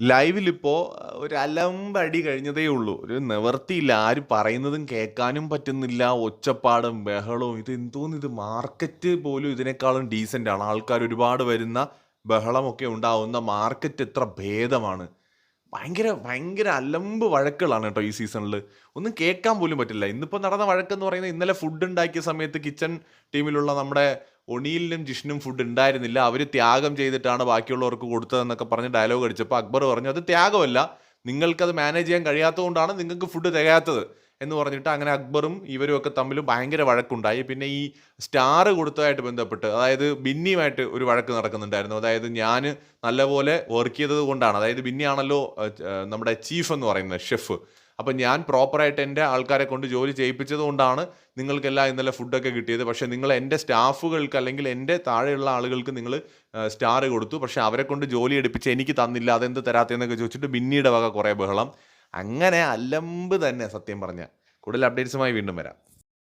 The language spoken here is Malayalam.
ലൈവിലിപ്പോ ഒരു അലമ്പടി കഴിഞ്ഞതേ ഉള്ളൂ. ഒരു നിവർത്തിയില്ല ആരും പറയുന്നതും കേൾക്കാനും പറ്റുന്നില്ല. ഒച്ചപ്പാടും ബഹളവും. ഇത് എന്തോന്ന് ഇത് മാർക്കറ്റ് പോലും ഇതിനേക്കാളും ഡീസന്റ് ആണ്. ആൾക്കാർ ഒരുപാട് വരുന്ന ബഹളമൊക്കെ ഉണ്ടാവുന്ന മാർക്കറ്റ് എത്ര ഭേദമാണ്. ഭയങ്കര ഭയങ്കര അലമ്പ് വഴക്കുകളാണ് കേട്ടോ ഈ സീസണിൽ ഒന്നും കേൾക്കാൻ പോലും പറ്റില്ല. ഇന്നിപ്പോൾ നടന്ന വഴക്കെന്ന് പറയുന്നത് ഇന്നലെ ഫുഡ് ഉണ്ടാക്കിയ സമയത്ത് കിച്ചൺ ടീമിലുള്ള നമ്മുടെ ഒണീലിനും ജിഷ്ണും ഫുഡ് ഉണ്ടായിരുന്നില്ല. അവർ ത്യാഗം ചെയ്തിട്ടാണ് ബാക്കിയുള്ളവർക്ക് കൊടുത്തതെന്നൊക്കെ പറഞ്ഞ് ഡയലോഗ് അടിച്ചപ്പോൾ അക്ബർ പറഞ്ഞു അത് ത്യാഗമല്ല. നിങ്ങൾക്കത് മാനേജ് ചെയ്യാൻ കഴിയാത്തതുകൊണ്ടാണ് നിങ്ങൾക്ക് ഫുഡ് തികയാത്തത് എന്ന് പറഞ്ഞിട്ട് അങ്ങനെ അക്ബറും ഇവരും ഒക്കെ തമ്മിൽ ഭയങ്കര വഴക്കുണ്ടായി. പിന്നെ ഈ സ്റ്റാർ കൊടുത്തതായിട്ട് ബന്ധപ്പെട്ട് അതായത് ബിന്നിയുമായിട്ട് ഒരു വഴക്ക് നടക്കുന്നുണ്ടായിരുന്നു. അതായത് ഞാൻ നല്ലപോലെ വർക്ക് ചെയ്തത് കൊണ്ടാണ്. അതായത് ബിന്നിയാണല്ലോ നമ്മുടെ ചീഫ് എന്ന് പറയുന്നത് ഷെഫ്. അപ്പം ഞാൻ പ്രോപ്പറായിട്ട് എന്റെ ആൾക്കാരെ കൊണ്ട് ജോലി ചെയ്യിപ്പിച്ചത് കൊണ്ടാണ് നിങ്ങൾക്കെല്ലാം ഇന്നലെ ഫുഡൊക്കെ കിട്ടിയത്. പക്ഷേ നിങ്ങൾ എന്റെ സ്റ്റാഫുകൾക്ക് അല്ലെങ്കിൽ എന്റെ താഴെയുള്ള ആളുകൾക്ക് നിങ്ങൾ സ്റ്റാർ കൊടുത്തു. പക്ഷേ അവരെ കൊണ്ട് ജോലി എടുപ്പിച്ച് എനിക്ക് തന്നില്ല. അതെന്ത് തരാത്തതെന്നൊക്കെ ചോദിച്ചിട്ട് ബിന്നിയുടെ വക കുറേ ബഹളം. അങ്ങനെ അലമ്പ് തന്നെ സത്യം പറഞ്ഞാൽ. കൂടുതൽ അപ്ഡേറ്റ്സുമായി വീണ്ടും വരാം.